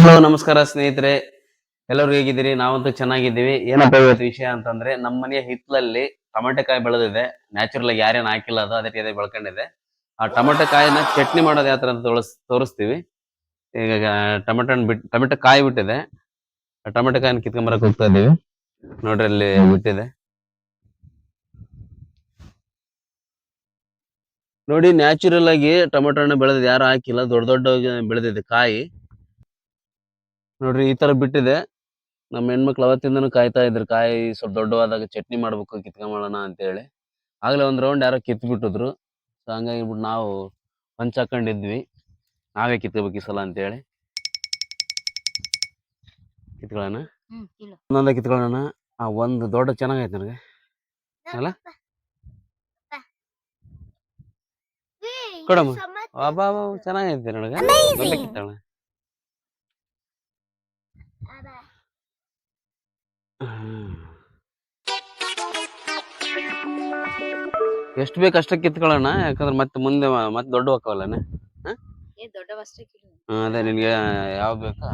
Hello, ನಮಸ್ಕಾರ ಸ್ನೇಹಿತರೆ. ಎಲ್ಲರೂ ಹೇಗಿದ್ದೀರಿ? ನಾವಂತೂ ಚೆನ್ನಾಗಿದ್ದೀವಿ. ಏನಪ್ಪ ಇವತ್ತು ವಿಷಯ ಅಂತಂದ್ರೆ, ನಮ್ಮ ಮನೆಯ ಹಿತ್ತಲಲ್ಲಿ ಟೊಮೆಟೊ ಬೆಳೆದಿದೆ. ನ್ಯಾಚುರಲ್ ಆಗಿ ಯಾರೇನು ಹಾಕಿಲ್ಲ ಅದು ಅದಕ್ಕೆ ರೀತಿ ಬೆಳ್ಕೊಂಡಿದೆ. ಆ ಟೊಮೆಟೊ ಕಾಯಿನ ಚಟ್ನಿ ಮಾಡೋದು ಯಾವ ಥರ ಅಂತ ತೋರಿಸ್, ತೋರಿಸ್ತೀವಿ. ಈಗ ಟೊಮೆಟೊ ಬಿಟ್ಟು ಟೊಮೆಟೊ ಕಾಯಿ ಬಿಟ್ಟಿದೆ. ಟೊಮೆಟೊ ಕಾಯಿನ ಕಿತ್ಕೊಂಬರಕ್ಕೆ ಹೋಗ್ತಾ ಇದ್ದೀವಿ. ನೋಡ್ರಿ ಅಲ್ಲಿ ಬಿಟ್ಟಿದೆ. ನೋಡಿ ನ್ಯಾಚುರಲ್ ಆಗಿ ಟೊಮೆಟೊ ಹಣ್ಣು ಬೆಳೆದಿದೆ. ಯಾರು ಹಾಕಿಲ್ಲ. ದೊಡ್ಡ ದೊಡ್ಡ ಬೆಳೆದಿದೆ ಕಾಯಿ. ನೋಡ್ರಿ ಈ ತರ ಬಿಟ್ಟಿದೆ. ನಮ್ಮ ಹೆಣ್ಮಕ್ಳು ಅವತ್ತಿಂದನು ಕಾಯ್ತಾ ಇದ್ರು ಕಾಯಿ ಸ್ವಲ್ಪ ದೊಡ್ಡವಾದಾಗ ಚಟ್ನಿ ಮಾಡ್ಬೇಕು ಕಿತ್ಕೊಂಬರೋಣ ಅಂತ ಹೇಳಿ ಆಗ್ಲೇ ಒಂದ್ ರೌಂಡ್ ಯಾರೋ ಕಿತ್ ಬಿಟ್ಟಿದ್ರು ಸೊ ಹಂಗಾಗಿ ಬಿಟ್ಟು ನಾವು ಪಂಚ್ ಹಾಕೊಂಡಿದ್ವಿ ನಾವೇ ಕಿತ್ಕೋಬೇಕು ಈ ಸಲ ಅಂತ ಹೇಳಿ ಕಿತ್ಕೊಳ್ಳೋಣ ಒಂದೊಂದ ಕಿತ್ಕೊಳ್ಳೋಣ? ಆ ಒಂದು ದೊಡ್ಡ ಚೆನ್ನಾಗೈತೆ ನನಗೆ. ಅಲ್ಲ? ಕೊಡಮ್ಮ. ಅಬ್ಬಾ ಚೆನ್ನಾಗೈತೆ ನನಗೆ. ದೊಡ್ಡ ಎಷ್ಟು ಬೇಕು ಅಷ್ಟಕ್ಕೆ ಕಿತ್ಕೊಳ್ಳೋಣ? ಯಾಕಂದ್ರೆ ಮತ್ತೆ ಮುಂದೆ ಮ- ಮತ್ತೆ ದೊಡ್ಡ ಕಿಲೋ ಅದೇ ನಿನ್ಗೆ ಯಾವ ಬೇಕಾ?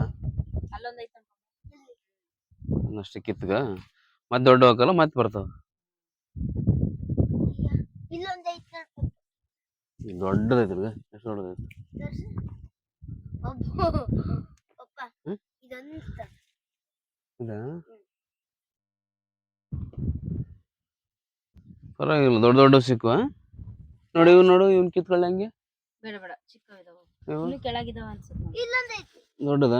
ಅಷ್ಟು ಕಿತ್ಕ. ಮತ್ತೆ ದೊಡ್ಡ ಹೋಗಲ್ಲ ಮತ್ತೆ ಬರ್ತಾವ ದೊಡ್ಡದೈತಿ ಎಷ್ಟು ದೊಡ್ಡದೈತಿ ಇದಾ? ಪರವಾಗಿಲ್ಲ ದೊಡ್ಡ ದೊಡ್ಡ ಸಿಕ್ಕುವ. ನೋಡಿ ಇವ್ ನೋಡು ಇವ್ನ ಕಿತ್ಕೊಳ್ಳಿ ಹಂಗೆ. ಬೇಡ ಬೇಡ ಚಿಕ್ಕ ಇನ್ನು ಕೆಳಗಿದಾವ ಅನ್ಸುತ್ತೆ ಇಲ್ಲೊಂದ್ ಐತಿ ದೊಡ್ಡದ?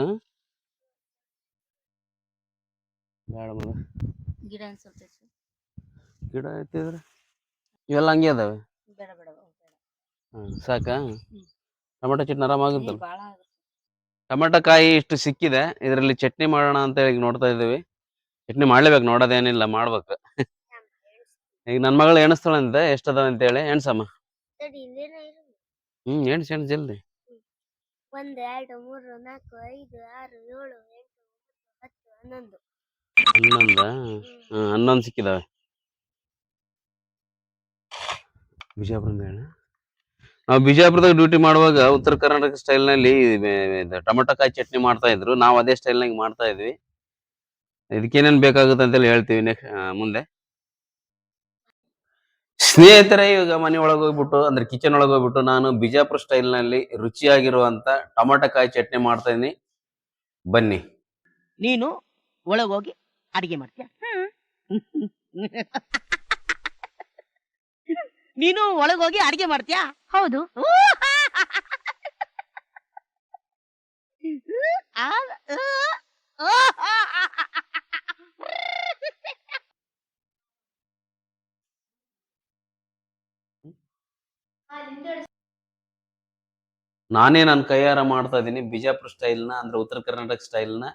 ಬೇಡ ಮಗ ಗಿಡ ಹೆಚ್ಚು. ಗಿಡ ಐತಿದ್ರೆ ಇವೆಲ್ಲ ಹಂಗೆ ಅದಾವೆ? ಬೇಡ ಬೇಡ ಬೇಡ. ಸಾಕಾ? ಟೊಮೆಟೊ ಚಟ್ನಿ ಆರಾಮಾಗುತ್ತಲ್ಲ? ಏ, ಟೊಮೆಟೊ ಕಾಯಿ ಇಷ್ಟು ಸಿಕ್ಕಿದೆ ಇದರಲ್ಲಿ ಚಟ್ನಿ ಮಾಡೋಣ ಅಂತ ಹೇಳಿ ನೋಡ್ತಾ ಇದ್ದೀವಿ. ಚಟ್ನಿ ಮಾಡ್ಲೇಬೇಕು ನೋಡೋದೇನಿಲ್ಲ ಮಾಡ್ಬೇಕು. ಈಗ ನನ್ನ ಮಗಳು ಎಣಿಸ್ತಾಳಂತೆ ಎಷ್ಟದ ಅಂತ ಹೇಳಿ? ಎಣಸಮ್ಮ ಹ್ಮ್ ಎಣ್ಸ್ ಎಣ್ಸ್ ಜಲ್ದಿ. ಒಂದ್ ಎರಡು ಮೂರು ನಾಲ್ಕು ಐದು ಆರು ಏಳು ಎಂಟು ಹತ್ತು ಹನ್ನೊಂದು. ಹನ್ನೊಂದ? ಹನ್ನೊಂದು ಸಿಕ್ಕಿದಾವೆ. ಬಿಜಾಪುರದಿಂದ ಹೇಳ. ನಾವು ಬಿಜಾಪುರದಾಗ ಡ್ಯೂಟಿ ಮಾಡುವಾಗ ಉತ್ತರ ಕರ್ನಾಟಕ ಸ್ಟೈಲ್ನಲ್ಲಿ ಟೊಮೆಟೊ ಕಾಯಿ ಚಟ್ನಿ ಮಾಡ್ತಾ ಇದ್ರು. ನಾವು ಅದೇ ಸ್ಟೈಲ್ನಾಗ ಮಾಡ್ತಾ ಇದ್ವಿ. ಇದಕ್ಕೇನೇನ್ ಬೇಕಾಗುತ್ತೆ ಅಂತೇಳಿ ಹೇಳ್ತೀವಿ ನೆಕ್ಸ್ಟ್ ಮುಂದೆ. ಸ್ನೇಹಿತರೆ ಇವಾಗ ಮನೆ ಒಳಗೆ ಹೋಗ್ಬಿಟ್ಟು ಅಂದ್ರೆ ಕಿಚನ್ ಒಳಗೆ ಹೋಗ್ಬಿಟ್ಟು ನಾನು ಬಿಜಾಪುರ ಸ್ಟೈಲ್ನಲ್ಲಿ ರುಚಿಯಾಗಿರುವಂತ ಟೊಮೆಟೊ ಕಾಯಿ ಚಟ್ನಿ ಮಾಡ್ತಾ ಇದೀನಿ. ಬನ್ನಿ. ನೀನು ಒಳಗೋಗಿ ಅಡಿಗೆ ಮಾಡ್ತೀಯ. ನೀನು ಒಳಗೋಗಿ ಅಡಿಗೆ ಮಾಡ್ತೀಯಾ? ಹೌದು. ನಾನೇ ನನ್ನ ಕೈಯಾರ ಮಾಡ್ತಾ ಇದ್ದೀನಿ ಬಿಜಾಪುರ ಸ್ಟೈಲ್ನ, ಅಂದ್ರೆ ಉತ್ತರ ಕರ್ನಾಟಕ ಸ್ಟೈಲ್ನ.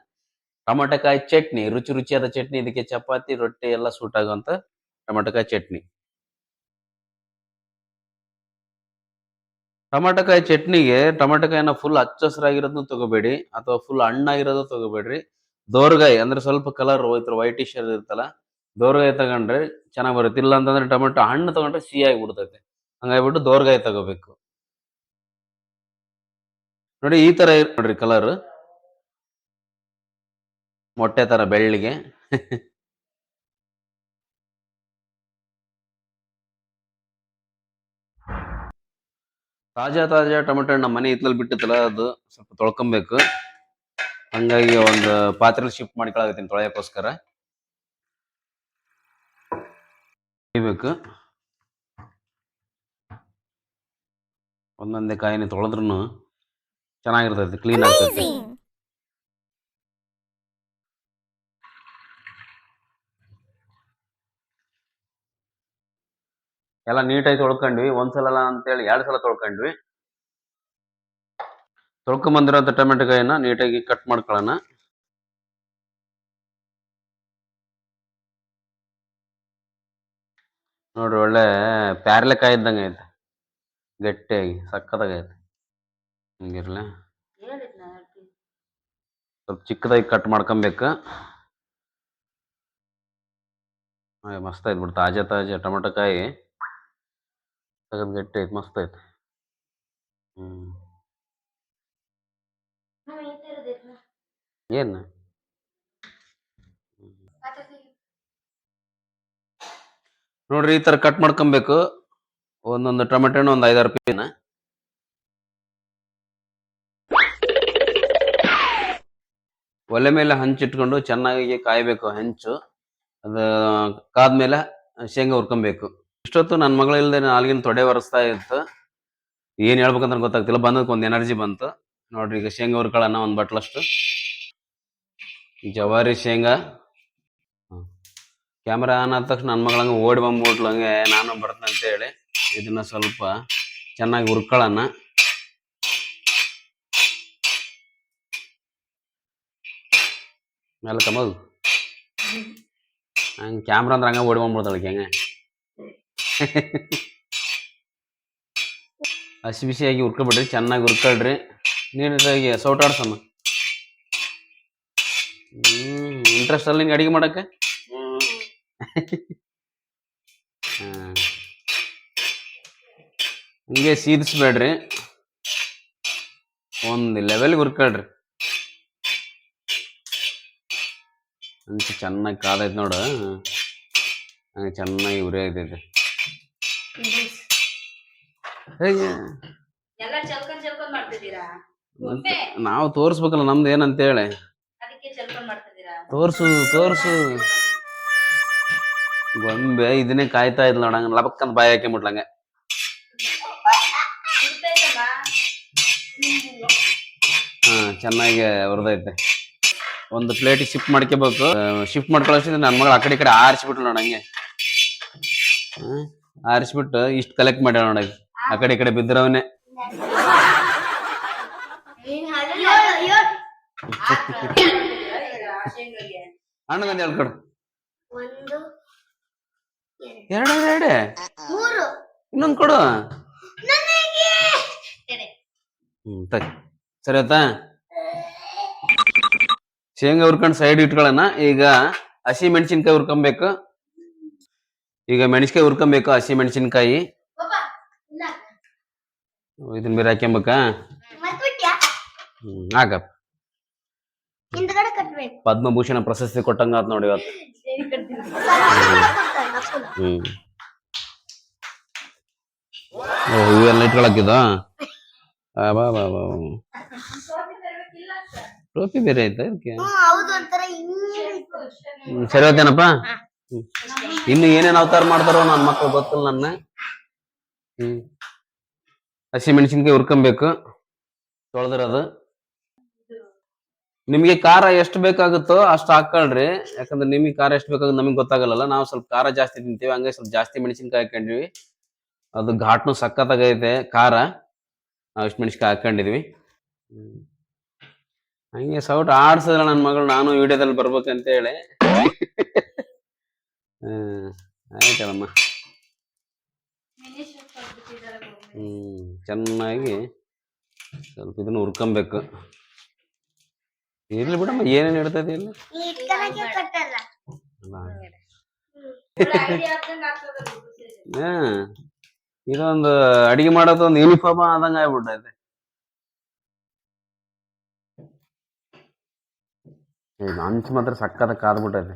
ಟೊಮೆಟೊಕಾಯಿ ಚಟ್ನಿ, ರುಚಿ ರುಚಿಯಾದ ಚಟ್ನಿ, ಇದಕ್ಕೆ ಚಪಾತಿ, ರೊಟ್ಟಿ ಎಲ್ಲ ಸೂಟ್ ಆಗುವಂತ ಟೊಮೆಟೊಕಾಯಿ ಚಟ್ನಿ. ಟೊಮೆಟೊಕಾಯಿ ಚಟ್ನಿಗೆ ಟೊಮೆಟೊಕಾಯಿನ ಫುಲ್ ಹಚ್ಚ ಹಸಿರಾಗಿರೋದನ್ನು ತಗೋಬೇಡಿ, ಅಥವಾ ಫುಲ್ ಹಣ್ಣಾಗಿರೋದು ತಗೋಬೇಡ್ರಿ. ದೋರ್ಗಾಯಿ, ಅಂದ್ರೆ ಸ್ವಲ್ಪ ಕಲರ್ ಹೋಯ್ತು ವೈಟಿಶ್ ಇರುತ್ತಲ್ಲ, ದೋರ್ಗಾಯಿ ತಗೊಂಡ್ರೆ ಚೆನ್ನಾಗಿ ಬರುತ್ತೆ. ಇಲ್ಲ ಅಂತಂದ್ರೆ ಟೊಮೆಟೊ ಹಣ್ಣು ತಗೊಂಡ್ರೆ ಸಿಹಿ ಆಗಿಬಿಡ್ತೈತೆ ಹಂಗಾಗ್ಬಿಟ್ಟು ದೋರ್ಗಾಯಿ ತಗೋಬೇಕು. ನೋಡಿ, ಈ ತರ ಇರ್ ನೋಡ್ರಿ ಕಲರ್ ಮೊಟ್ಟೆ ತರ ಬೆಳ್ಳಿಗೆ. ತಾಜಾ ತಾಜಾ ಟೊಮೆಟೊ ಹಣ್ಣು ಮನೆ ಹಿತ್ಲಲ್ಲಿ ಬಿಟ್ಟಿತ್ತಲ್ಲ, ಅದು ಸ್ವಲ್ಪ ತೊಳ್ಕೊಬೇಕು. ಹಂಗಾಗಿ ಒಂದು ಪಾತ್ರೆಲಿ ಶಿಫ್ಟ್ ಮಾಡ್ಕೊಳಕತ್ತೀನಿ ತೊಳೆಯೋಕ್ಕೋಸ್ಕರ ಬೇಕು ಒಂದೊಂದೇ ಕಾಯಿನ ತೊಳೆದ್ರೂ ಚೆನ್ನಾಗಿರ್ತೈತಿ ಕ್ಲೀನ್ ಆಗ್ತೈತಿ ಎಲ್ಲ ನೀಟಾಗಿ ತೊಳ್ಕೊಂಡ್ವಿ ಒಂದ್ಸಲ ಅಂತೇಳಿ ಎರಡು ಸಲ ತೊಳ್ಕೊಂಡ್ವಿ. ತೊಳ್ಕೊಂಬಂದಿರೋಂಥ ಟೊಮೆಟೊ ಕಾಯಿನ ನೀಟಾಗಿ ಕಟ್ ಮಾಡ್ಕೊಳ್ಳೋಣ. ನೋಡ್ರಿ ಒಳ್ಳೆ ಪ್ಯಾರ್ಲೆಕಾಯಿ ಇದ್ದಂಗೆ ಐತೆ ಗಟ್ಟಿಯಾಗಿ ಸಕ್ಕತ್ತಾಗೈತೆ. ಹಿಂಗಿರ್ಲ. ಸ್ವಲ್ಪ ಚಿಕ್ಕದಾಗಿ ಕಟ್ ಮಾಡ್ಕೊಬೇಕು. ಮಸ್ತ್ ಐತೆ ಬಿಡು ತಾಜಾ ತಾಜಾ ಟೊಮೆಟೊ ಕಾಯಿ. ಸಖತ್ ಗಟ್ಟಿ ಐತೆ ಮಸ್ತ್ ಐತೆ ಹ್ಞೂ ಏನು? ನೋಡ್ರಿ ಈ ತರ ಕಟ್ ಮಾಡ್ಕೊಬೇಕು. ಒಂದೊಂದು ಟೊಮೆಟೊ ಹಣ್ಣು ಒಂದು ಐದಾರು ಪೀನ ಒಲೆ ಮೇಲೆ ಹಂಚಿಟ್ಕೊಂಡು ಚೆನ್ನಾಗಿ ಕಾಯಬೇಕು ಹೆಂಚು. ಅದು ಕಾದ್ಮೇಲೆ ಶೇಂಗಾ ಹುರ್ಕೊಬೇಕು. ಇಷ್ಟೊತ್ತು ನನ್ನ ಮಗಳ ಇಲ್ದೆ ನಾಲ್ಗಿನ ತೊಡೆ ಒರೆಸ್ತಾ ಇತ್ತು. ಏನು ಹೇಳ್ಬೇಕಂತ ಗೊತ್ತಾಗ್ತಿಲ್ಲ. ಬಂದಕ್ಕೆ ಒಂದು ಎನರ್ಜಿ ಬಂತು. ನೋಡ್ರಿ ಈಗ ಶೇಂಗಾ ಹುರ್ಕೊಳ್ಳೋಣ ಒಂದು ಬಟ್ಲಷ್ಟು ಜವಾರಿ ಶೇಂಗಾ. ಕ್ಯಾಮ್ರಾ ಆನ್ ಆದ ತಕ್ಷಣ ನನ್ನ ಮಗಳಂಗೆ ಓಡಿ ಬಂದ್ಬಿಟ್ಲಂಗೆ ನಾನು ಬರ್ತೇನೆ ಅಂತ ಹೇಳಿ ಇದನ್ನ ಸ್ವಲ್ಪ ಚೆನ್ನಾಗಿ ಹುರ್ಕೊಳ್ಳೋಣ. ಮೇಲೆ ಕಮಲ್ ಹಂಗೆ ಕ್ಯಾಮ್ರಾ ಅಂದ್ರೆ ಹಂಗೆ ಓಡಿ ಬಂದ್ಬಿಡ್ತಾಳೆ ಹೆಂಗೆ ಹಸಿ ಬಿಸಿಯಾಗಿ ಹುರ್ಕೊಬಿಡ್ರಿ ಚೆನ್ನಾಗಿ ಹುರ್ಕೊಳ್ರಿ ನೀಟಾಗಿ ಸೌಟಾಡ್ಸಮ್ಮ ಹ್ಮ್ ಇಂಟ್ರೆಸ್ಟ್ ಅಲ್ಲಿ ನಿಂಗೆ ಅಡಿಗೆ ಮಾಡಕ್ಕೆ ಹಾ. ಹಿಂಗೆ ಸೀದಿಸ್ಬೇಡ್ರಿ ಒಂದು ಲೆವೆಲ್ಗೆ ಹುರ್ಕೊಳ್ರಿ ಹಂಚು ಚೆನ್ನಾಗಿ ಕಾದೈತೆ ನೋಡು. ಹಂಗೆ ಚೆನ್ನಾಗಿ ಉರಿ ಐತೈತೆ ಹೇಗೆ? ನಾವು ತೋರಿಸ್ಬೇಕಲ್ಲ ನಮ್ದು ಏನಂತೇಳಿ? ತೋರ್ಸು ತೋರ್ಸು. ಗೊಂಬೆ ಇದನ್ನೇ ಕಾಯ್ತಾ ಇದ್ಲ ನೋಡಂಗ ಲಬಕ್ಕಂತ ಬಾಯಿ ಹಾಕೊಂಬಿಟ್ಲಂಗ ಹಾ ಚೆನ್ನಾಗಿ ಹುರಿದೈತೆ. ಒಂದು ಪ್ಲೇಟಿಗೆ ಶಿಫ್ಟ್ ಮಾಡ್ಕೋಬೇಕು ಶಿಫ್ಟ್ ಮಾಡ್ಕೊಳ್ಳೋಷ್ಟಿದ್ರೆ ನನ್ನ ಮಗಳು ಆ ಕಡೆ ಈ ಕಡೆ ಆರಿಸ್ಬಿಟ್ಲು ನೋಡಂಗೆ ಹಂಗೆ. ಆರಿಸ್ಬಿಟ್ಟು ಇಷ್ಟು ಕಲೆಕ್ಟ್ ಮಾಡ್ಯಾಳ ನೋಡಿ ಆ ಕಡೆ ಈ ಕಡೆ ಬಿದ್ದಿರವನೆ. ಹಣ್ಣಗಂದ ಹೇಳ್ಕೊಡು ಒಂದು ಎರಡು ಎರಡೆ? ಇನ್ನೊಂದು ಕೊಡು. ನನಗೆ. ಹ್ಮ್ ಸರಿ ಆಯ್ತಾ? ಶೇಂಗಾ ಹುರ್ಕೊಂಡು ಸೈಡ್ ಇಟ್ಕೊಳ್ಳೋಣ ಈಗ ಹಸಿ ಮೆಣಸಿನ್ಕಾಯಿ ಹುರ್ಕೊಬೇಕು ಈಗ ಮೆಣಸಿನ್ಕಾಯಿ ಹುರ್ಕೊಬೇಕು ಹಸಿ ಮೆಣಸಿನ್ಕಾಯಿ. ಇದನ್ನ ಬೇರೆ ಹಾಕ್ಯಂಬಕ? ಹಾಕಪ್ಪ ಪದ್ಮಭೂಷಣ ಪ್ರಶಸ್ತಿ ಕೊಟ್ಟಂಗ ಆತ್ ನೋಡಿ ಇವತ್ತು ಹ್ಮ್. ಇವೆಲ್ಲ ಇಟ್ಕೊಳಕ್ಕಿದ ಬಾ ಬಾ ಬಾ. ಟೋಪಿ ಬೇರೆ ಆಯ್ತಾ ಇದಕ್ಕೆ ಸರಿ ಹೋಗ್ತೇನಪ್ಪ. ಇನ್ನು ಏನೇನ್ ಅವತಾರ ಮಾಡ್ತಾರೋ ನನ್ನ ಮಕ್ಕಳು ಗೊತ್ತಿಲ್ಲ ನನ್ನ ಹ್ಮ್. ಹಸಿ ಮೆಣಸಿನ್ಕಾಯಿ ಹುರ್ಕೊಬೇಕು. ತೊಳೆದ್ರದು. ನಿಮಗೆ ಖಾರ ಎಷ್ಟು ಬೇಕಾಗುತ್ತೋ ಅಷ್ಟು ಹಾಕೊಳ್ರಿ ಯಾಕಂದ್ರೆ ನಿಮಗೆ ಖಾರ ಎಷ್ಟು ಬೇಕಾಗುತ್ತೆ ನಮಗೆ ಗೊತ್ತಾಗಲ್ಲ ನಾವು ಸ್ವಲ್ಪ ಖಾರ ಜಾಸ್ತಿ ತಿಂತೀವಿ. ಹಂಗೆ ಸ್ವಲ್ಪ ಜಾಸ್ತಿ ಮೆಣಸಿನ್ಕಾಯಿ ಹಾಕೊಂಡಿವಿ ಅದು ಘಾಟ್ನು ಸಖತ್ತಾಗೈತೆ ಖಾರ. ನಾವು ಇಷ್ಟು ಮೆಣಸಿನ್ಕಾಯಿ ಹಾಕೊಂಡಿದ್ವಿ. ಹಂಗೆ ಸೌಟ್ ಆಡ್ಸಿದ್ರ ನನ್ನ ಮಗಳು ನಾನು ವಿಡಿಯೋದಲ್ಲಿ ಬರ್ಬೇಕಂತ ಹೇಳಿ ಹ್ಮ್ ಆಯ್ತಲ್ಲಮ್ಮ. ಹ್ಮ್ ಚೆನ್ನಾಗಿ ಸ್ವಲ್ಪ ಇದನ್ನ ಹುರ್ಕೊಬೇಕು. ಇರ್ಲಿ ಬಿಡಮ್ಮ ಏನೇನು ಇಡ್ತದೆ ಇಲ್ಲಿ? ಹಾ ಇದೊಂದು ಅಡಿಗೆ ಮಾಡೋದು ಒಂದು ಯೂನಿಫಾರ್ಮ್ ಆದಂಗ ಆಗ್ಬಿಟ್ಟೈತೆ ಇದು ಅಂಚು ಮಾತ್ರ ಸಕ್ಕತ್ತ ಕಾದ್ಬಿಟ್ಟೈತೆ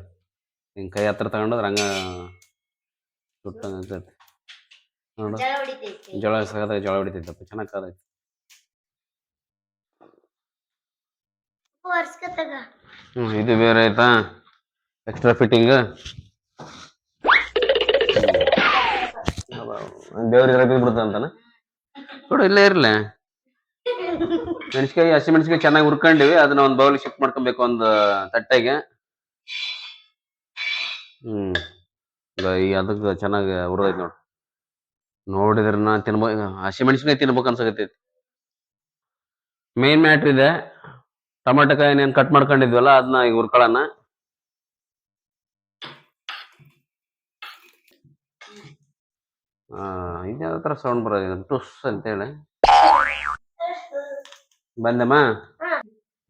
ಹಿಂಗ್ ಕೈ ಹತ್ರ ತಗೊಂಡೋದ್ರೆ ಹಂಗ ಸುಟ್ಟಂಗ ಆಗ್ತೈತೆ ನೋಡು. ಜಳ ಹೊಡಿತೈತಿ. ಜೋಳ ಸಗದಾಗ ಜೋಳ ಹೊಡಿತೈತಪ್ಪ ಚೆನ್ನಾಗಿ ಕಾದೈತೆ. ಒರ್ಸ್ಕೊತಗ ಹ್ಮ್ ಇದು ಬೇರೆ ಆಯ್ತಾ? ಎಕ್ಸ್ಟ್ರಾ ಫಿಟ್ಟಿಂಗ್ ದೇವ್ರ ಇದ್ರಾಗ ಬಿಡ್ತ ಅಂತಾನ ಕೊಡು ಇಲ್ಲೇ ಇರ್ಲೆ. ಮೆಣಸಿಕಾಯಿ ಹಸಿ ಮೆಣಸಿಕಾಯಿ ಚೆನ್ನಾಗಿ ಹುರ್ಕೊಂಡಿವಿ, ಅದನ್ನ ಒಂದು ಬೌಲ್ ಶಿಫ್ಟ್ ಮಾಡ್ಕೊಬೇಕು ಒಂದು ತಟ್ಟೆಗೆ. ಹ್ಮ್. ಈ ಅದಕ್ಕೆ ಚೆನ್ನಾಗಿ ಹುರಿದೈತಿ ನೋಡಿ. ನೋಡಿದ್ರೆ ನಾ ತಿನ್ಬೇಕು ಹಸಿ ಮೆಣಸಿನ್ಕಾಯಿ ತಿನ್ಬೇಕು ಅನ್ಸಕತ್ತೈತಿ. ಮೇನ್ ಮ್ಯಾಟ್ರ್ ಇದೆ. ಟೊಮೆಟೊ ಕಾಯಿ ಏನ್ ಕಟ್ ಮಾಡ್ಕೊಂಡಿದ್ವಲ್ಲ ಅದನ್ನ ಈಗ ಹುರ್ಕೊಳ್ಳೋಣ. ಇದು ಥರ ಸೌಂಡ್ ಬರೋದು ಟುಸ್ ಅಂತೇಳಿ. ಬಂದಮ್ಮ.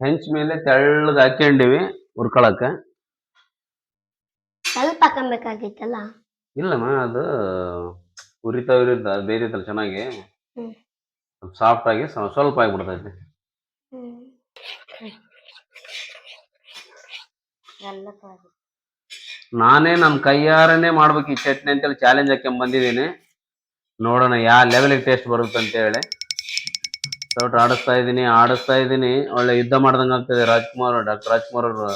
ಹೆಂಚ್ ಮೇಲೆ ತೆಳ್ಳಗೆ ಹಾಕೊಂಡಿವಿ ಹುರ್ಕೊಳಕ ಸ್ವಲ್ಪ ಹಾಕಬೇಕಾಗಿತ್ತಲ್ಲ? ಇಲ್ಲಮ್ಮ ಅದು ಉರಿತಾ ಉರಿತ ಬೇರೆ ತರ ಚೆನ್ನಾಗಿ. ಸಾಫ್ಟ್ ಆಗಿ ಸ್ವಲ್ಪ ಆಗಿಬಿಡ್ತೈತಿ. ನಾನೇ ನಮ್ಮ ಕೈಯಾರನೇ ಮಾಡ್ಬೇಕು ಈ ಚಟ್ನಿ ಅಂತೇಳಿ ಚಾಲೆಂಜ್ ಹಾಕೊಂಡ್ ಬಂದಿದ್ದೀನಿ ನೋಡೋಣ ಯಾವ ಲೆವೆಲಿಗೆ ಟೇಸ್ಟ್ ಬರುತ್ತೆ ಅಂತ ಹೇಳಿ ಸೌಟ್ ಆಡಿಸ್ತಾ ಇದ್ದೀನಿ ಆಡಿಸ್ತಾ ಇದ್ದೀನಿ ಒಳ್ಳೆ ಯುದ್ಧ ಮಾಡ್ದಂಗೆ ಆಗ್ತದೆ ರಾಜ್ಕುಮಾರ್, ಡಾಕ್ಟರ್ ರಾಜ್ಕುಮಾರ್ ಅವರು.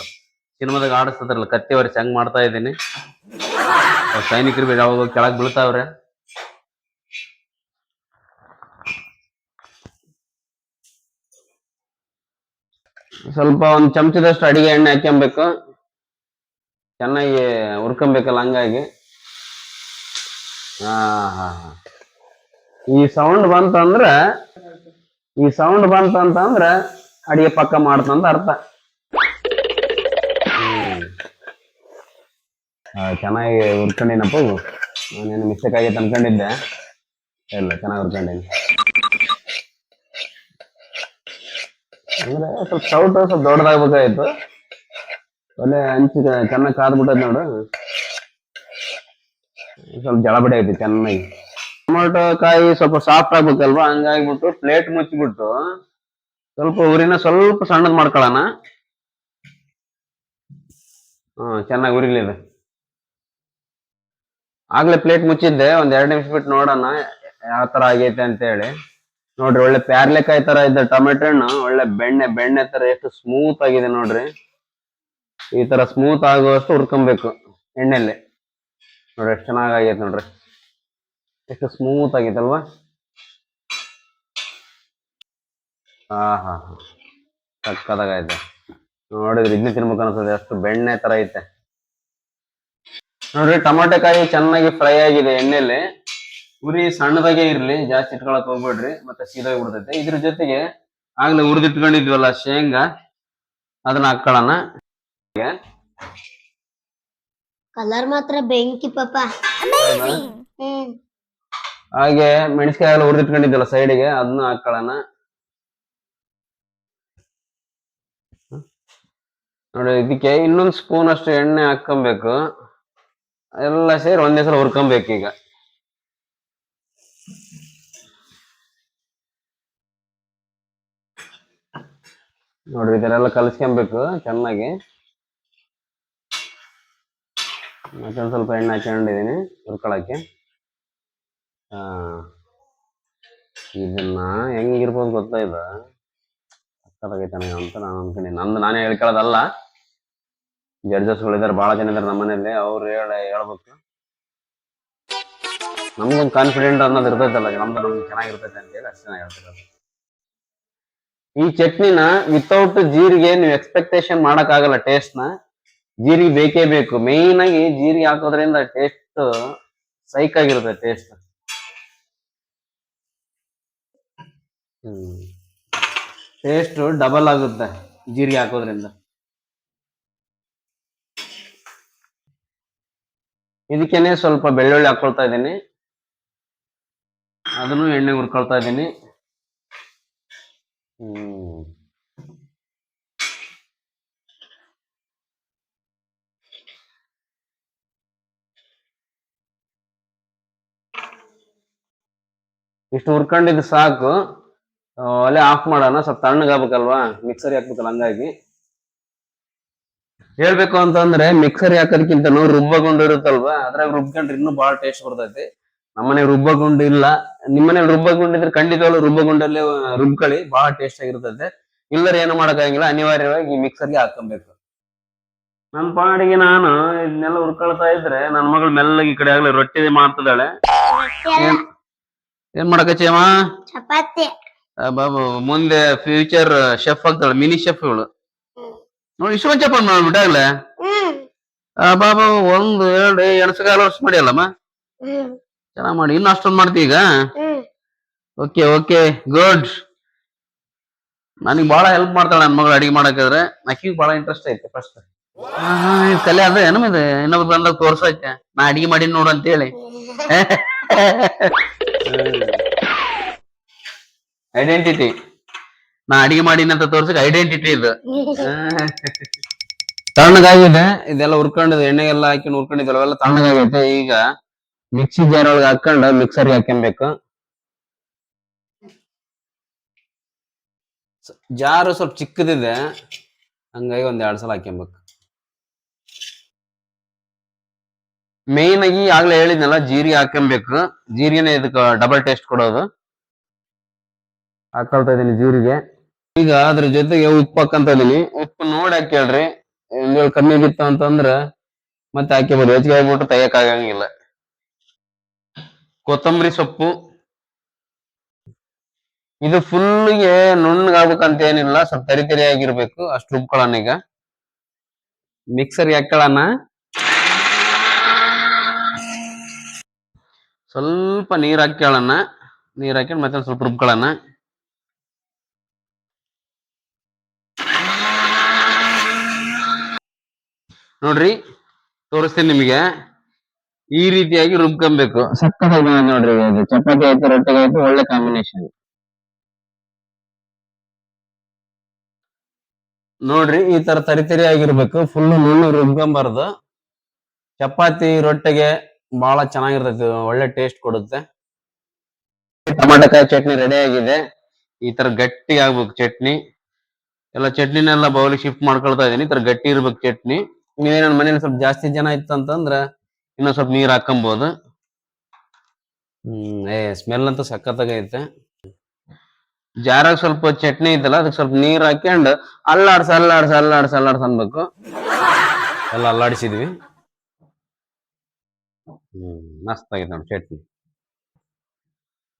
ಸಿನಿಮಾದಾಗ ಆಡಿಸ್ತಿದ್ರಲ್ಲ ಕತ್ತಿ ಒರೆಸಿ ಹಂಗ್ ಮಾಡ್ತಾ ಇದ್ದೀನಿ ಸೈನಿಕರು ಬೇಗ ಯಾವಾಗ ಕೆಳಗೆ ಬೀಳ್ತಾವ್ರೆ. ಸ್ವಲ್ಪ ಒಂದು ಚಮಚದಷ್ಟು ಅಡಿಗೆ ಎಣ್ಣೆ ಹಾಕ್ಕೊಬೇಕು ಚೆನ್ನಾಗಿ ಹುರ್ಕೊಬೇಕಲ್ಲ ಹಂಗಾಗಿ. ಹಾ ಹಾ. ಈ ಸೌಂಡ್ ಬಂತಂದ್ರ ಈ ಸೌಂಡ್ ಬಂತಂತಂದ್ರ ಅಡಿಗೆ ಪಕ್ಕ ಮಾಡ್ತಂತ ಅರ್ಥ. ಚೆನ್ನಾಗಿ ಹುರ್ಕೊಂಡಿನಪ್ಪ. ನಾನೇನು ಮಿಸ್ಟೇಕ್ ಆಗೈತೆ ಅನ್ಕೊಂಡಿದ್ದೆ. ಇಲ್ಲ, ಚೆನ್ನಾಗಿ ಹುರ್ಕೊಂಡೇನಿ. ಅಂದ್ರೆ ಸ್ವಲ್ಪ ಸೌಟ್ ಸ್ವಲ್ಪ ದೊಡ್ಡದಾಗ್ಬೇಕಾಯ್ತು. ಒಳ್ಳೆ ಹಂಚಿ ಚೆನ್ನಾಗಿ ಕಾದ್ಬಿಟ್ಟದ್ ನೋಡು. ಸ್ವಲ್ಪ ಜಳ ಐತಿ ಚೆನ್ನಾಗಿ. ಟೊಮೊಟೊ ಕಾಯಿ ಸ್ವಲ್ಪ ಸಾಫ್ಟ್ ಆಗ್ಬೇಕಲ್ವಾ? ಹಂಗಾಗ್ಬಿಟ್ಟು ಪ್ಲೇಟ್ ಮುಚ್ಚಿಬಿಟ್ಟು ಸ್ವಲ್ಪ ಉರಿನ ಸ್ವಲ್ಪ ಸಣ್ಣದ್ ಮಾಡ್ಕೊಳ್ಳೋಣ. ಹ್ಮ್ ಚೆನ್ನಾಗಿ ಉರಿಲಿದೆ. ಆಗ್ಲೇ ಪ್ಲೇಟ್ ಮುಚ್ಚಿದ್ದೆ, ಒಂದ್ ಎರಡು ನಿಮಿಷ ಬಿಟ್ಟು ನೋಡೋಣ ಯಾವ ತರ ಆಗೈತೆ ಅಂತ ಹೇಳಿ ನೋಡ್ರಿ, ಒಳ್ಳೆ ಪ್ಯಾರ್ಲೆಕಾಯಿ ತರ ಇದ್ದ ಟೊಮೆಟೊ ಹಣ್ಣು, ಒಳ್ಳೆ ಬೆಣ್ಣೆ ಬೆಣ್ಣೆ ತರ ಎಷ್ಟು ಸ್ಮೂತ್ ಆಗಿದೆ ನೋಡ್ರಿ. ಈ ತರ ಸ್ಮೂತ್ ಆಗುವಷ್ಟು ಹುರ್ಕೊಬೇಕು ಎಣ್ಣೆಲ್ಲಿ ನೋಡ್ರಿ, ಎಷ್ಟು ಚೆನ್ನಾಗಿ ಆಗೈತೆ ನೋಡ್ರಿ. ಎಷ್ಟು ಸ್ಮೂತ್ ಆಗೈತಲ್ವಾ? ಹಾ ಹಾ ಹಾ. ಸಕ್ಕದಾಗೈತೆ ನೋಡಿದ್ರೆ ಇದನ್ನ ತಿನ್ಬೇಕು ಅನ್ಸುತ್ತೆ ಅಷ್ಟು ಬೆಣ್ಣೆ ತರ ಐತೆ. ನೋಡ್ರಿ ಟೊಮೆಟೊ ಕಾಯಿ ಚೆನ್ನಾಗಿ ಫ್ರೈ ಆಗಿದೆ ಎಣ್ಣೆಲಿ. ಉರಿ ಸಣ್ಣದಾಗೆ ಇರ್ಲಿ ಜಾಸ್ತಿ ಇಟ್ಕೊಳಕ್ ಹೋಗ್ಬೇಡ್ರಿ ಮತ್ತೆ ಸೀದಾಗ ಬಿಡ್ತೈತೆ ಇದ್ರ ಜೊತೆಗೆ ಆಗ್ಲೇ ಹುರಿದಿಟ್ಕೊಂಡಿದ್ವಲ್ಲ ಶೇಂಗಾ ಅದನ್ನ ಹಾಕೊಳ್ಳೋಣ ಕಲರ್ ಮಾತ್ರ ಬೆಂಕಿ ಪಾಪ. ಹ್ಮ್. ಹಾಗೆ ಮೆಣಸಿಕಾಯಿ ಎಲ್ಲ ಹುರಿದಿಟ್ಕೊಂಡಿದ್ವಲ್ಲ ಸೈಡಿಗೆ ಅದನ್ನ ಹಾಕೊಳ್ಳೋಣ. ನೋಡಿ, ಇದಕ್ಕೆ ಇನ್ನೊಂದು ಸ್ಪೂನ್ ಅಷ್ಟು ಎಣ್ಣೆ ಹಾಕೊಬೇಕು ಎಲ್ಲ ಸೇರಿ ಒಂದೇ ಸಲ ಹುರ್ಕೊಬೇಕು ಈಗ. ನೋಡ್ರಿ ಇದೆಲ್ಲ ಕಲಿಸ್ಕೊಬೇಕು ಚೆನ್ನಾಗಿ. ಮತ್ತೊಂದು ಸ್ವಲ್ಪ ಎಣ್ಣೆ ಹಾಕೊಂಡಿದೀನಿ ಹುರ್ಕೊಳಕ್ಕೆ. ಇದನ್ನ ಹೆಂಗಿರ್ಬೋದು ಗೊತ್ತಾ ಇದು? ಸಕ್ಕತ್ತಾಗೈತೆ ನನಗೆ ಅಂತ ನಾನು ಅನ್ಕೊಂಡಿ ನಂದು ನಾನೇ ಹೇಳ್ಕೊಳ್ಳೋದಲ್ಲ. ಜಡ್ಜಸ್ಗಳಿದ್ದಾರೆ ಬಹಳ ಜನ ಇದ್ದಾರೆ ನಮ್ಮ ಮನೇಲಿ ಅವ್ರು ಹೇಳ, ಹೇಳ್ಬೇಕು. ನಮ್ಗೊಂದು ಕಾನ್ಫಿಡೆಂಟ್ ಅನ್ನೋದು ಇರ್ತೈತಲ್ಲ, ನಮ್ದು ನಮ್ಗೆ ಚೆನ್ನಾಗಿರ್ತೈತೆ ಅಂತ ಹೇಳಿ ಅಷ್ಟು ಹೇಳ್ತಿರೋದು. ಈ ಚಟ್ನಿನ ವಿತೌಟ್ ಜೀರಿಗೆ ನೀವು ಎಕ್ಸ್ಪೆಕ್ಟೇಷನ್ ಮಾಡಕ್ಕಾಗಲ್ಲ ಟೇಸ್ಟ್ನ. ಜೀರಿಗೆ ಬೇಕೇ ಬೇಕು. ಮೇಯ್ನ್ ಆಗಿ ಜೀರಿಗೆ ಹಾಕೋದ್ರಿಂದ ಟೇಸ್ಟ್ ಸೈಕ್ ಆಗಿರುತ್ತೆ ಟೇಸ್ಟ್ ಹ್ಮ್. ಟೇಸ್ಟ್ ಡಬಲ್ ಆಗುತ್ತೆ, ಜೀರಿಗೆ ಹಾಕೋದ್ರಿಂದ. ಇದಕ್ಕೇನೆ ಸ್ವಲ್ಪ ಬೆಳ್ಳುಳ್ಳಿ ಹಾಕೊಳ್ತಾ ಇದ್ದೀನಿ. ಅದನ್ನು ಎಣ್ಣೆ ಹುರ್ಕೊಳ್ತಾ ಇದ್ದೀನಿ. ಹ್ಮ್. ಇಷ್ಟು ಹುರ್ಕೊಂಡಿದ್ದು ಸಾಕು. ಒಲೆ ಆಫ್ ಮಾಡೋಣ. ಸ್ವಲ್ಪ ತಣ್ಣಗಾಗ್ಬೇಕಲ್ವಾ ಮಿಕ್ಸರ್ ಹಾಕ್ಬೇಕಲ್ಲ, ಹಂಗಾಗಿ. ಹೇಳ್ಬೇಕು ಅಂತಂದ್ರೆ ಮಿಕ್ಸರ್ ಹಾಕೋದಕ್ಕಿಂತ ರುಬ್ಬಗುಂಡು ಇರುತ್ತಲ್ವಾ? ಅದ್ರಾಗ ರುಬ್ಕೊಂಡ್ರೆ ಇನ್ನೂ ಬಹಳ ಟೇಸ್ಟ್ ಬರ್ತೈತಿ. ನಮ್ಮನೆ ರುಬ್ಬಗೊಂಡು ಇಲ್ಲ. ನಿಮ್ಮನೆ ರುಬ್ಬಗುಂಡು ಇದ್ರೆ ರುಬ್ಬ ರುಬ್ಬಗುಂಡಲ್ಲೇ ರುಬ್ಕೊಳ್ಳಿ. ಬಹಳ ಟೇಸ್ಟ್ ಆಗಿರ್ತೈತೆ. ಇಲ್ಲರ ಏನು ಮಾಡೋಕ್ಕಾಗಿಲ್ಲ. ಅನಿವಾರ್ಯವಾಗಿ ಈ ಮಿಕ್ಸರ್ಗೆ ಹಾಕೊಬೇಕು ನನ್ನ ಪಾಡಿಗೆ ನಾನು ಇದನ್ನೆಲ್ಲ ಹುರ್ಕೊಳ್ತಾ ಇದ್ರೆ ನನ್ನ ಮಗಳು ಮೆಲ್ಲಗೆ ಈ ಕಡೆ ಆಗ್ಲಿ ರೊಟ್ಟಿ ಮಾಡ್ತಿದ್ದಾಳೆ. ಏನ್ ಏನ್ ಮಾಡಕಚ್ಚೇಮ ಚಪಾತಿ. ಬಾಬು ಮುಂದೆ ಫ್ಯೂಚರ್ ಶೆಫ್ ಆಗ್ತಾಳೆ ಮಿನಿ ಶೆಫ್ ಇವಳು ನೋಡಿ ಇಷ್ಟೊಂದು ಚಪಾತಿ ಮಾಡ್ಬಿಟ್ಟಾಗ್ಲೆ ಹ್ಮ್. ಬಾಬಾ ಒಂದು ಎರಡು ಎಣಸಗಾಲ ವರ್ಷ ಮಾಡಿ ಅಲ್ಲಮ್ಮ ಚೆನ್ನಾಗ್ ಮಾಡಿ. ಇನ್ನು ಅಷ್ಟೊಂದು ಮಾಡ್ತಿ ಈಗ? Okay okay. ಗುಡ್ ನನಗೆ ಬಹಳ ಹೆಲ್ಪ್ ಮಾಡ್ತಾಳೆ ನನ್ನ ಮಗಳು ಅಡಿಗೆ ಮಾಡಕ್ಕಾದ್ರೆ. ಆಕಿಗೆ ಬಹಳ ಇಂಟ್ರೆಸ್ಟ್ ಐತೆ ಫಸ್ಟ್ ಕಲೆ ಅದ ಏನಮ್ಮ ಇದು? ಇನ್ನೊಬ್ರು ಬಂದಾಗ ತೋರ್ಸೈತೆ ನಾ ಅಡಿಗೆ ಮಾಡಿ ನೋಡು ಅಂತ ಹೇಳಿ ಐಡೆಂಟಿಟಿ ನಾ ಅಡಿಗೆ ಮಾಡಿನ ಅಂತ ತೋರ್ಸಕ್ ಐಡೆಂಟಿಟಿ ಇದು. ತಣ್ಣಗಾಗಿದೆ ಇದೆಲ್ಲ ಉರ್ಕೊಂಡಿದ್ ಎಣ್ಣೆ ಎಲ್ಲ ಹಾಕಿ ಹುರ್ಕೊಂಡಿದ್ದೆಲ್ಲ ಅವೆಲ್ಲ ತಣ್ಣಗಾಗೈತೆ. ಈಗ ಮಿಕ್ಸಿ ಜಾರ್ ಒಳಗೆ ಹಾಕೊಂಡು ಮಿಕ್ಸರ್ಗೆ ಹಾಕೊಬೇಕು ಜಾರು ಸ್ವಲ್ಪ ಚಿಕ್ಕದಿದೆ ಹಂಗಾಗಿ ಒಂದ್ ಎರಡ್ ಸಲ ಹಾಕೊಬೇಕು ಮೇನ್ ಆಗಿ ಆಗ್ಲೇ ಹೇಳಿದ್ನಲ್ಲ ಜೀರಿಗೆ ಹಾಕೊಬೇಕು ಜೀರಿಗೆನೆ ಇದಕ್ಕೆ ಡಬಲ್ ಟೇಸ್ಟ್ ಕೊಡೋದು. ಹಾಕೊಳ್ತಾ ಇದೀನಿ ಜೀರಿಗೆ. ಈಗ ಅದ್ರ ಜೊತೆಗೆ ಉಪ್ಪು ಹಾಕಂತ ಇದೀನಿ ಉಪ್ಪು ನೋಡಿ ಹಾಕೇಳ್ರಿ ಒಂದ್ ವೇಳೆ ಕಮ್ಮಿ ಬಿತ್ತು ಅಂತಂದ್ರ ಮತ್ತೆ ಹಾಕಿಬೋದು. ಹೆಚ್ಚಿಗೆ ಆಗ್ಬಿಟ್ಟು ತೆಗಿಯಕ್ ಆಗಂಗಿಲ್ಲ. ಕೊತ್ತಂಬರಿ ಸೊಪ್ಪು. ಇದು ಫುಲ್ಗೆ ನುಣ್ಣಗಾಗ್ಬೇಕಂತ ಏನಿಲ್ಲ. ಸ್ವಲ್ಪ ತರಿ ತರಿ ಆಗಿರ್ಬೇಕು ಅಷ್ಟು ರುಬ್ಕೊಳ್ಳೋಣ ಈಗ. ಮಿಕ್ಸರ್ ಹಾಕೊಳ್ಳೋಣ. ಸ್ವಲ್ಪ ನೀರ್ ಹಾಕ್ಕೊಳ್ಳೋಣ ನೀರ್ ಹಾಕೊಂಡು ಮತ್ತೆ ಸ್ವಲ್ಪ ರುಬ್ಕೊಳ್ಳೋಣ. ನೋಡ್ರಿ ತೋರಿಸ್ತೀನಿ ನಿಮಗೆ. ಈ ರೀತಿಯಾಗಿ ರುಬ್ಕೊಬೇಕು ಸಕ್ಕತ್ತಾಗಿ ನೋಡ್ರಿ ಇದು. ಚಪಾತಿ ಆಯ್ತು ರೊಟ್ಟಿಗೆ ಆಯ್ತು ಒಳ್ಳೆ ಕಾಂಬಿನೇಷನ್ ನೋಡ್ರಿ ಈ ತರ ತರಿ ತರಿ ಆಗಿರ್ಬೇಕು. ಫುಲ್ ನುಣ್ಣು ರುಬ್ಕೊಂಬಾರ್ದು. ಚಪಾತಿ ರೊಟ್ಟಿಗೆ ಬಹಳ ಚೆನ್ನಾಗಿರ್ತೈತಿ. ಒಳ್ಳೆ ಟೇಸ್ಟ್ ಕೊಡುತ್ತೆ. ಟಮಾಟಕಾಯಿ ಚಟ್ನಿ ರೆಡಿ ಆಗಿದೆ. ಈ ತರ ಗಟ್ಟಿ ಆಗ್ಬೇಕು ಚಟ್ನಿ. ಎಲ್ಲ ಚಟ್ನಿನೆಲ್ಲ ಬೌಲಿಗೆ ಶಿಫ್ಟ್ ಮಾಡ್ಕೊಳ್ತಾ ಇದೀನಿ. ಈ ತರ ಗಟ್ಟಿ ಇರ್ಬೇಕು ಚಟ್ನಿ. ನೀವೇ ನನ್ನ ಮನೇಲಿ ಸ್ವಲ್ಪ ಜಾಸ್ತಿ ಜನ ಇತ್ತು ಅಂತಂದ್ರ ಇನ್ನೊಂದ್ ಸ್ವಲ್ಪ ನೀರ್ ಹಾಕೊಂಬೋದು. ಹ್ಮ್, ಏ ಸ್ಮೆಲ್ ಅಂತೂ ಸಖತ್ತಾಗೈತೆ ಜಾರಾಗ ಸ್ವಲ್ಪ ಚಟ್ನಿ ಐತಲ್ಲ ಅದಕ್ಕೆ ಸ್ವಲ್ಪ ನೀರ್ ಹಾಕೊಂಡು ಅಲ್ಲಾಡ್ಸ ಅಲ್ಲಾಡ್ಸ ಅಲ್ಲಾಡ್ಸ ಅಲ್ಲಾಡ್ಸ ಅನ್ಬೇಕು. ಎಲ್ಲ ಅಲ್ಲಾಡಿಸಿದ್ವಿ. ಹ್ಮ್, ಮಸ್ತ್ ಆಗೈತೆ ನೋಡಿ ಚಟ್ನಿ.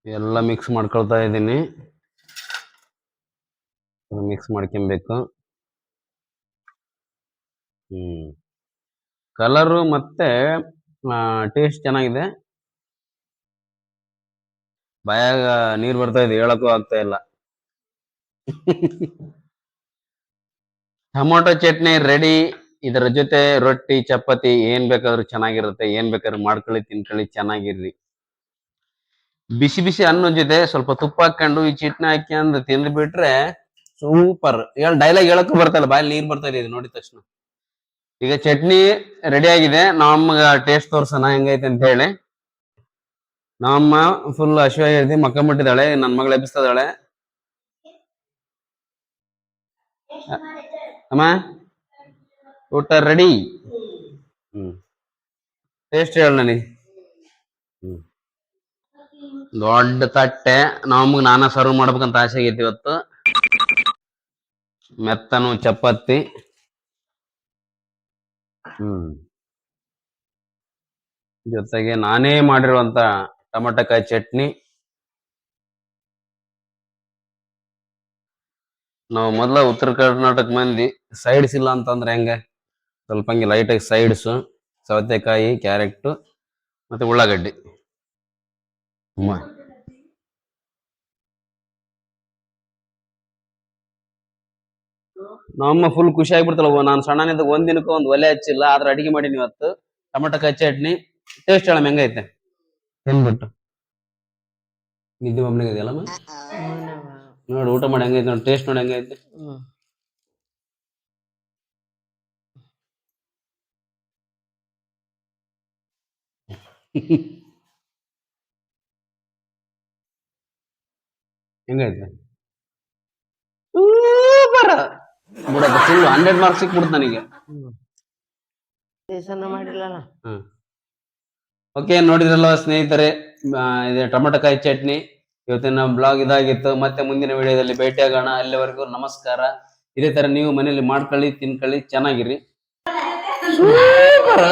ಎಲ್ಲ ಮಿಕ್ಸ್ ಮಾಡ್ಕೊಳ್ತಾ ಇದ್ದೀನಿ. ಮಿಕ್ಸ್ ಮಾಡ್ಕೊಬೇಕು. ಹ್ಮ್. ಕಲರು ಮತ್ತೆ ಟೇಸ್ಟ್ ಚೆನ್ನಾಗಿದೆ. ಬಾಯಾಗ ನೀರ್ ಬರ್ತಾ ಇದೆ, ಹೇಳಕ್ಕೂ ಆಗ್ತಾ ಇಲ್ಲ. Tomato chutney ready. ಇದರ ಜೊತೆ ರೊಟ್ಟಿ, ಚಪಾತಿ, ಏನ್ ಬೇಕಾದ್ರೂ ಚೆನ್ನಾಗಿರುತ್ತೆ. ಏನ್ ಬೇಕಾದ್ರೂ ಮಾಡ್ಕೊಳ್ಳಿ, ತಿನ್ಕೊಳ್ಳಿ, ಚೆನ್ನಾಗಿರ್ರಿ. ಬಿಸಿ ಬಿಸಿ ಅನ್ನ ಜೊತೆ ಸ್ವಲ್ಪ ತುಪ್ಪ ಹಾಕೊಂಡು ಈ ಚಟ್ನಿ ಹಾಕ್ಯಂದು ತಿಂದ್ಬಿಟ್ರೆ ಸೂಪರ್. ಹೇಳ ಡೈಲಾಗ್ ಹೇಳಕ್ಕೂ ಬರ್ತಲ್ಲ ಬಾಯಲ್ಲಿ ನೀರ್ ಬರ್ತಾ ಇದು, ನೋಡಿದ ತಕ್ಷಣ. ಈಗ ಚಟ್ನಿ ರೆಡಿ ಆಗಿದೆ. ನಮ್ಗ ಟೇಸ್ಟ್ ತೋರ್ಸೋಣ ಹೆಂಗೈತೆ ಅಂತ ಹೇಳಿ. ನಮ್ಮ ಫುಲ್ ಹಸಿವಾಗಿ ಹೇಳ್ತೀವಿ ಮಕ್ಕಂಬಿಟ್ಟಿದ್ದಾಳೆ, ನನ್ ಮಗಳು ಎಬ್ಬಿಸ್ತದಾಳೆ ಅಮ್ಮ, ಊಟ ರೆಡಿ ಹ್ಮ್. ಟೇಸ್ಟ್ ಹೇಳ ಹ್ಮ್. ದೊಡ್ಡ ತಟ್ಟೆ. ನಮಗೆ ನಾನಾ ಸರ್ವ್ ಮಾಡ್ಬೇಕಂತ ಆಸೆ ಆಗೈತಿ ಇವತ್ತು. ಮೆತ್ತನು ಚಪಾತಿ. ಹ್ಮ್. ಜೊತೆಗೆ ನಾನೇ ಮಾಡಿರುವಂತ ಟೊಮಟಕಾಯಿ ಚಟ್ನಿ. ನಾವು ಮೊದಲ ಉತ್ತರ ಕರ್ನಾಟಕ ಮಂದಿ ಸೈಡ್ಸ್ ಇಲ್ಲ ಅಂತಂದ್ರೆ ಹೆಂಗೆ? ಸ್ವಲ್ಪ ಹಂಗೆ ಲೈಟಾಗಿ ಸೈಡ್ಸು ಸೌತೆಕಾಯಿ ಕ್ಯಾರೆಟ್ ಮತ್ತು ಉಳ್ಳಾಗಡ್ಡಿ. ನಮ್ಮ ಫುಲ್ ಖುಷಿ ಆಗ್ಬಿಡ್ತಲ್ಲ ನಾನು ಸಣ್ಣನಿದ್ದಾಗ ಒಂದ್ ದಿನಕ್ಕೂ ಒಂದು ಒಲೆ ಹಚ್ಚಿಲ್ಲ ಆದ್ರೆ ಅಡಿಗೆ ಮಾಡೀನಿ ಇವತ್ತು. ಟೊಮಟಕಾಯಿ ಚಟ್ನಿ ಟೇಸ್ಟ್ ಹೇಳಮ್ ಹೆಂಗೈತೆ ತಿನ್ಬಿಟ್ಟು ನಿದ್ದೆ ಮಮ್ಮನಿಗೆ ಇದೆಯಲ್ಲ ನೋಡಿ ಊಟ ಮಾಡಿ ಹೆಂಗೈತೆ ನೋಡಿ ಟೇಸ್ಟ್ ನೋಡಿ ಹೆಂಗೈತೆ. ಹೆಂಗೈತೆ? ಸೂಪರ್. ಬಿಡಪ್ಪ ಫುಲ್ ಹಂಡ್ರೆಡ್ ಮಾರ್ಕ್ಸ್ ಸಿಕ್ಬಿಡ್ತು ನನಗೆ. ದೇಶನ ಮಾಡಿಲ್ಲಲ್ಲ. ಹ್ಮ್. ಓಕೆ ನೋಡಿದ್ರಲ್ಲ ಸ್ನೇಹಿತರೆ ಇದೆ ಟೊಮಟೊಕಾಯಿ ಚಟ್ನಿ. ಇವತ್ತಿನ ಬ್ಲಾಗ್ ಇದಾಗಿತ್ತು. ಮತ್ತೆ ಮುಂದಿನ ವಿಡಿಯೋದಲ್ಲಿ ಭೇಟಿಯಾಗೋಣ. ಅಲ್ಲಿವರೆಗೂ ನಮಸ್ಕಾರ. ಇದೇ ತರ ನೀವು ಮನೇಲಿ ಮಾಡ್ಕೊಳ್ಳಿ ತಿನ್ಕೊಳ್ಳಿ ಚೆನ್ನಾಗಿರಿ. ಸೂಪರ್